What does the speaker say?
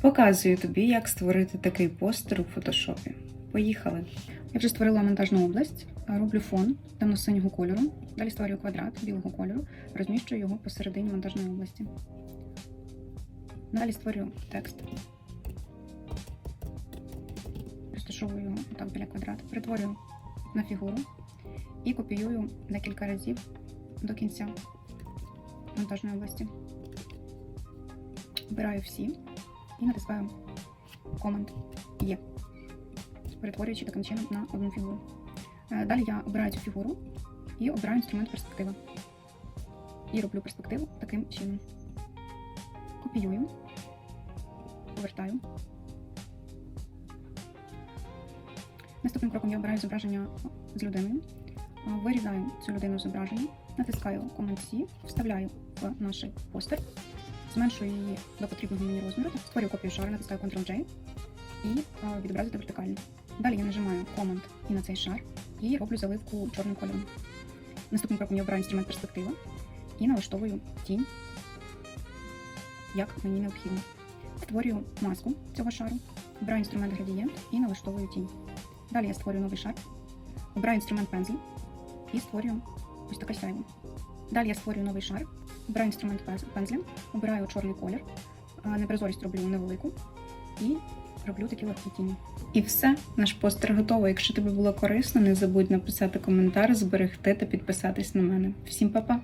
Показую тобі, як створити такий постер у фотошопі. Поїхали. Я вже створила монтажну область, роблю фон темно-синього кольору. Далі створюю квадрат білого кольору, розміщую його посередині монтажної області. Далі створюю текст. Розташовую його так біля квадрата, перетворюю на фігуру і копіюю декілька разів до кінця монтажної області. Обираю всі і натискаю команд Є, перетворюючи таким чином на одну фігуру. Е, Далі я обираю цю фігуру і обираю інструмент перспектива. І роблю перспективу таким чином. Копіюю, повертаю. Наступним кроком я обираю зображення з людиною, Е, вирізаю цю людину зображення, натискаю Command-C, вставляю в наш постер, зменшую її до потрібного мені розміру, створюю копію шару, натискаю Ctrl-J і е, відобразити вертикально. Далі я нажимаю Command і на цей шар і роблю заливку чорним кольором. Наступним кроком я обираю інструмент перспектива і налаштовую тінь, як мені необхідно. Створюю маску цього шару, обираю інструмент градієнт і налаштовую тінь. Далі я створюю новий шар, обираю інструмент пензлі і створюю ось таке сяйво. Далі я створюю новий шар, обираю інструмент пенз- пензлем, обираю чорний колір, непрозорість роблю невелику і роблю такі легкі тіні. І все, наш постер готовий. Якщо тобі було корисно, не забудь написати коментар, зберегти та підписатись на мене. Всім па-па!